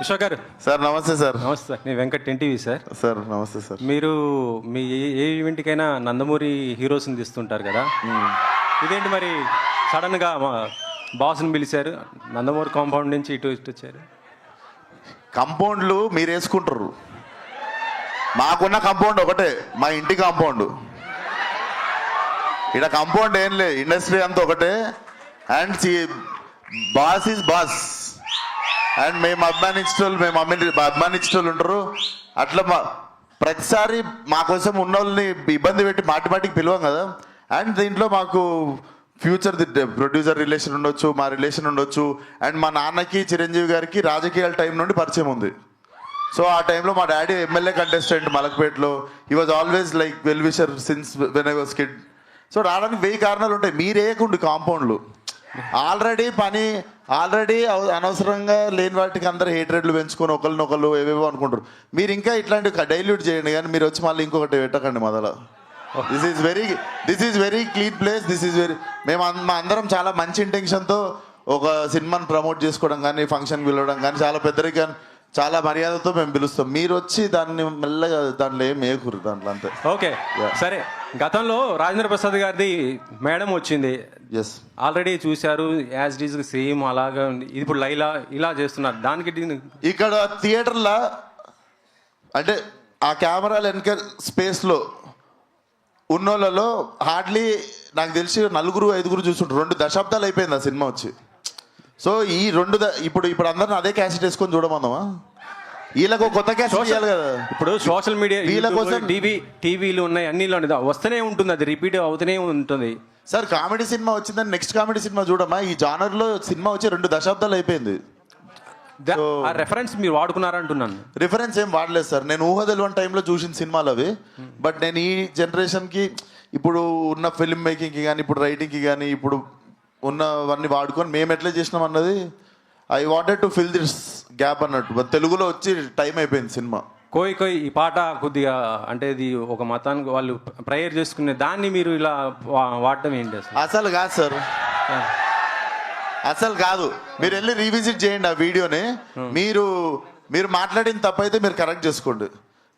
విశ్వ గారు. సార్ నమస్తే సార్. నమస్తే సార్. నేను వెంకట్ ఎన్టీవీ సార్. సార్ నమస్తే సార్. మీరు మీ ఏ- ఏ ఈవెంట్కైనా నందమూరి హీరోస్ని తీస్తుంటారు కదా? ఇదేంటి మరి సడన్గా మా బాస్ని పిలిచారు నందమూరి కాంపౌండ్ నుంచి ఇటు ఇటు వచ్చారు? కంపౌండ్లు మీరు వేసుకుంటారు. మాకున్న కంపౌండ్ ఒకటే మా ఇంటి కాంపౌండ్. ఇక్కడ కాంపౌండ్ ఏం లే ఇండస్ట్రీ అంతా ఒకటే. And boss is boss. And మేము అభిమానించేటోళ్ళు మేము అమ్మి ఉంటారు అట్లా మా ప్రతిసారి మా కోసం ఉన్న వాళ్ళని ఇబ్బంది పెట్టి మాటి మాటికి పిలవం కదా. అండ్ దీంట్లో మాకు ఫ్యూచర్ ప్రొడ్యూసర్ రిలేషన్ ఉండొచ్చు మా రిలేషన్ ఉండొచ్చు. అండ్ మా నాన్నకి చిరంజీవి గారికి రాజకీయాల టైం నుండి పరిచయం ఉంది. సో ఆ టైంలో మా daddy MLA contestant మలక్పేటలో. He was always like well wisher since when I was kid so రావడానికి వెయ్యి కారణాలు ఉంటాయి. మీరేయకుండి కాంపౌండ్లు. ఆల్రెడీ పని ఆల్రెడీ అనవసరంగా లేని వాటికి అందరు హేట్రెడ్లు పెంచుకొని ఒకరినొకరు ఏవేవో అనుకుంటారు. మీరు ఇంకా ఇట్లాంటి డైల్యూట్ చేయండి కానీ మీరు వచ్చి మళ్ళీ ఇంకొకటి పెట్టకండి మొదల. This is very this is very clean place this is very మేము మా అందరం చాలా మంచి ఇంటెన్షన్తో ఒక సినిమాని ప్రమోట్ చేసుకోవడం కానీ ఫంక్షన్ వెళ్ళడం కానీ చాలా పెద్దరిగా చాలా మర్యాదతో మేము పిలుస్తాం. మీరు వచ్చి దాన్ని మెల్లగా దాంట్లో ఏం ఏకూరు దాంట్లో అంతే. ఓకే. సరే. గతంలో రాజేంద్ర ప్రసాద్ గారిది మేడం వచ్చింది. ఎస్ ఆల్రెడీ చూశారు యాజ్ డీజ్ సేమ్ అలాగా ఉంది. ఇప్పుడు లైలా ఇలా చేస్తున్నారు. దానికి ఇక్కడ థియేటర్లో అంటే ఆ కెమెరాలు వెనక స్పేస్లో ఉన్నోళ్ళలో హార్డ్లీ నాకు తెలిసి నలుగురు ఐదుగురు చూస్తుంటారు. రెండు దశాబ్దాలు అయిపోయింది ఆ సినిమా వచ్చి. సో ఈ రెండు ఇప్పుడు ఇప్పుడు అందరిని అదే క్యాసెట్ వేసుకొని చూడమందామా? వీళ్ళకు కొత్త క్యాసెట్ ఇవ్వాలి కదా. ఇప్పుడు సోషల్ మీడియా వీళ్ళ కోసం- టీవీ టీవీలు ఉన్నాయి అన్ని వస్తూనే ఉంటుంది అది రిపీట్ అవుతూనే ఉంటుంది. సార్ కామెడీ సినిమా వచ్చిందని నెక్స్ట్ కామెడీ సినిమా చూడమా ఈ జానర్లో సినిమా వచ్చి రెండు దశాబ్దాలు అయిపోయింది. ఆ రెఫరెన్స్ మీరు వాడుకున్నారంటున్నాను రిఫరెన్స్ ఏం వాడలేదు సార్. నేను ఊహ తెలియని టైంలో చూసిన సినిమాలు అవి. బట్ నేను ఈ జనరేషన్కి ఇప్పుడు ఉన్న ఫిల్మ్ మేకింగ్కి కానీ ఇప్పుడు రైటింగ్కి కానీ ఇప్పుడు ఉన్నవన్నీ వాడుకొని మేము ఎట్లా చేసినాం అన్నది? I wanted to fill this gap అన్నట్టు. తెలుగులో వచ్చి టైం అయిపోయింది సినిమా. కోయి కోయి ఈ పాట కొద్దిగా అంటే ఇది ఒక మతానికి వాళ్ళు ప్రేయర్ చేసుకునే దాన్ని మీరు ఇలా వాడటం ఏంటి అసలు? అసలు కాదు సార్. అసలు కాదు. మీరు వెళ్ళి రీవిజిట్ చేయండి ఆ వీడియోని. మీరు మీరు మాట్లాడిన తప్పైతే మీరు కరెక్ట్ చేసుకోండి.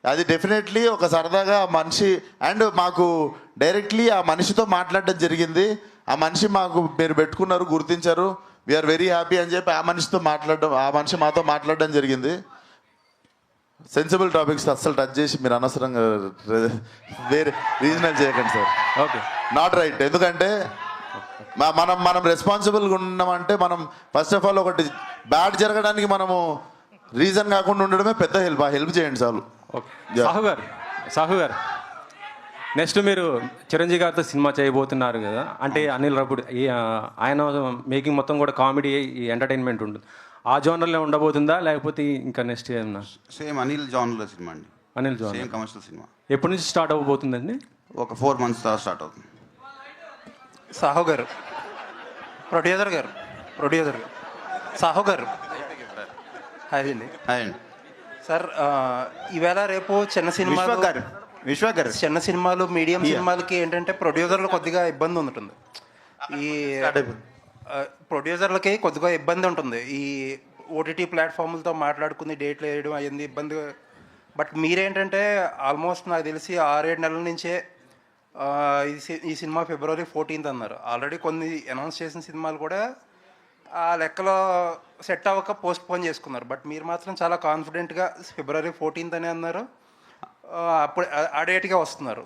అది డెఫినెట్లీ ఒక సరదాగా మనిషి అండ్ మాకు డైరెక్ట్లీ ఆ మనిషితో మాట్లాడడం జరిగింది. ఆ మనిషి మాకు మీరు పెట్టుకున్నారు గుర్తించారు. వీఆర్ వెరీ హ్యాపీ అని చెప్పి ఆ మనిషితో మాట్లాడడం ఆ మనిషి మాతో మాట్లాడడం జరిగింది. సెన్సిబుల్ టాపిక్స్ అస్సలు టచ్ చేసి మీరు అనవసరంగా వేరే రీజనల్ చేయకండి సార్. ఓకే నాట్ రైట్ ఎందుకంటే మనం మనం రెస్పాన్సిబుల్గా ఉన్నామంటే మనం ఫస్ట్ ఆఫ్ ఆల్ ఒకటి బ్యాడ్ జరగడానికి మనము రీజన్ కాకుండా ఉండడమే పెద్ద హెల్ప్ ఆ హెల్ప్ చేయండి చాలు. ఓకే. సాహు గారు సాహు గారు నెక్స్ట్ మీరు చిరంజీవి గారితో సినిమా చేయబోతున్నారు కదా. అంటే అనిల్ రపుడు ఆయన మేకింగ్ మొత్తం కూడా కామెడీ ఎంటర్టైన్మెంట్ ఉంటుంది. ఆ జోనర్లో ఉండబోతుందా? లేకపోతే ఇంకా నెక్స్ట్ ఏమన్నా? సేమ్ అనిల్ జాన్లో సినిమా అండి. Anil genre. Same commercial cinema. ఎప్పటి నుంచి స్టార్ట్ అవ్వబోతుందండి? ఒక ఫోర్ మంత్స్ తర్వాత స్టార్ట్ అవుతుంది. సాహు గారు ప్రొడ్యూసర్ గారు ప్రొడ్యూసర్ గారు సాహు గారు. హాయ్ అండి. హాయ్ అండి. సార్ ఈవేళ రేపు చిన్న సినిమాలు గారు. విశ్వ గారు చిన్న సినిమాలు మీడియం సినిమాలకి ఏంటంటే ప్రొడ్యూసర్లు కొద్దిగా ఇబ్బంది ఉంటుంది ఈ ప్రొడ్యూసర్లకి కొద్దిగా ఇబ్బంది ఉంటుంది. ఈ ఓటీటీ ప్లాట్ఫామ్లతో మాట్లాడుకుని డేట్లు వేయడం అయ్యింది ఇబ్బంది. బట్ మీరేంటంటే ఆల్మోస్ట్ నాకు తెలిసి ఆరేడు నెలల నుంచే ఆ, ఈ సి- ఈ సినిమా ఫిబ్రవరి ఫోర్టీన్త్ అన్నారు. ఆల్రెడీ కొన్ని అనౌన్స్ చేసిన సినిమాలు కూడా ఆ లెక్కలో సెట్ అవ్వక పోస్ట్ పోన్ చేసుకున్నారు. బట్ మీరు మాత్రం చాలా కాన్ఫిడెంట్గా ఫిబ్రవరి ఫోర్టీన్త్ అని అన్నారు. అప్పుడు ఆ- ఆ డేట్గా వస్తున్నారు.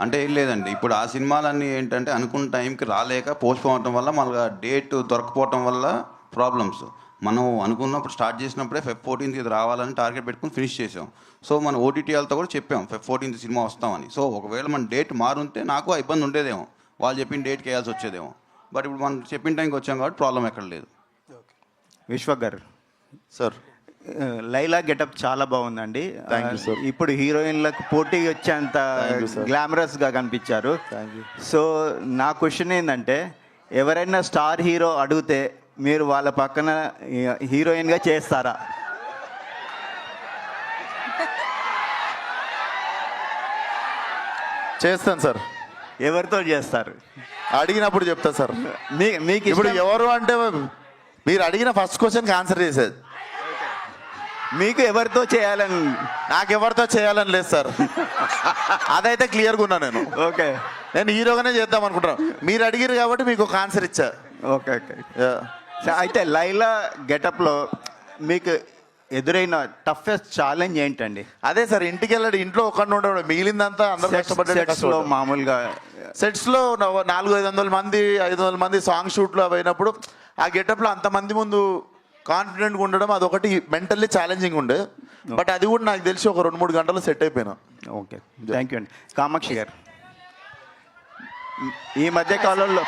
అంటే ఏం లేదండి. ఇప్పుడు ఆ సినిమాలన్నీ ఏంటంటే అనుకున్న టైంకి రాలేక పోస్ట్ పోన్ అవడం వల్ల మళ్ళీ డేట్ దొరకపోవటం వల్ల ప్రాబ్లమ్స్. మనం అనుకున్నప్పుడు స్టార్ట్ చేసినప్పుడే ఫెబ్ ఫోర్టీన్త్ ఇది రావాలని టార్గెట్ పెట్టుకుని ఫినిష్ చేసాం. సో మన ఓటీటీ వాళ్ళతో కూడా చెప్పాం ఫెబ్ ఫోర్టీన్త్ సినిమా వస్తామని. సో ఒకవేళ మన డేట్ మారుంటే నాకు ఆ ఇబ్బంది ఉండేదేమో. వాళ్ళు చెప్పిన డేట్కి వేయాల్సి వచ్చేదేమో. బట్ ఇప్పుడు మనం చెప్పిన టైంకి వచ్చాం కాబట్టి ప్రాబ్లం ఎక్కడ లేదు. విశ్వ గారు. సార్ లైలా గెటప్ చాలా బాగుందండి. ఇప్పుడు హీరోయిన్లకు పోటీ వచ్చేంత. గ్లామరస్గా కనిపించారు. సో నా క్వశ్చన్ ఏంటంటే ఎవరైనా స్టార్ హీరో అడిగితే మీరు వాళ్ళ పక్కన హీరోయిన్గా చేస్తారా? చేస్తాను సార్ ఎవరితో చేస్తారు? అడిగినప్పుడు చెప్తా సార్ మీకు ఇప్పుడు ఎవరు అంటే మీరు అడిగిన ఫస్ట్ క్వశ్చన్కి ఆన్సర్ చేసేది. మీకు ఎవరితో చేయాలని నాకెవరితో చేయాలని లేదు సార్. అదైతే క్లియర్గా ఉన్నా నేను. ఓకే. నేను హీరోగానే చేద్దాం అనుకుంటున్నాను మీరు అడిగిరు కాబట్టి మీకు ఒక ఆన్సర్ ఇచ్చా. Okay okay. అయితే లైలా గెటప్లో మీకు ఎదురైన టఫెస్ట్ ఛాలెంజ్ ఏంటండి? అదే సార్ ఇంటికి వెళ్ళాడు ఇంట్లో ఒక్కడిని ఉండడు మిగిలిందంతా అందరూ కష్టపడ్డాడు సెట్స్లో మామూలుగా సెట్స్లో నవ- నాలుగు ఐదు వందల మంది ఐదు వందల మంది సాంగ్ షూట్లు అయినప్పుడు ఆ గెటప్లో అంతమంది ముందు కాన్ఫిడెంట్గా ఉండడం అదొకటి మెంటల్లీ ఛాలెంజింగ్ ఉండే. బట్ అది కూడా నాకు తెలిసి ఒక రెండు మూడు గంటలు సెట్ అయిపోయినా. ఓకే థ్యాంక్ యూ అండి. కామాక్షి గారు. ఈ మధ్య కాలంలో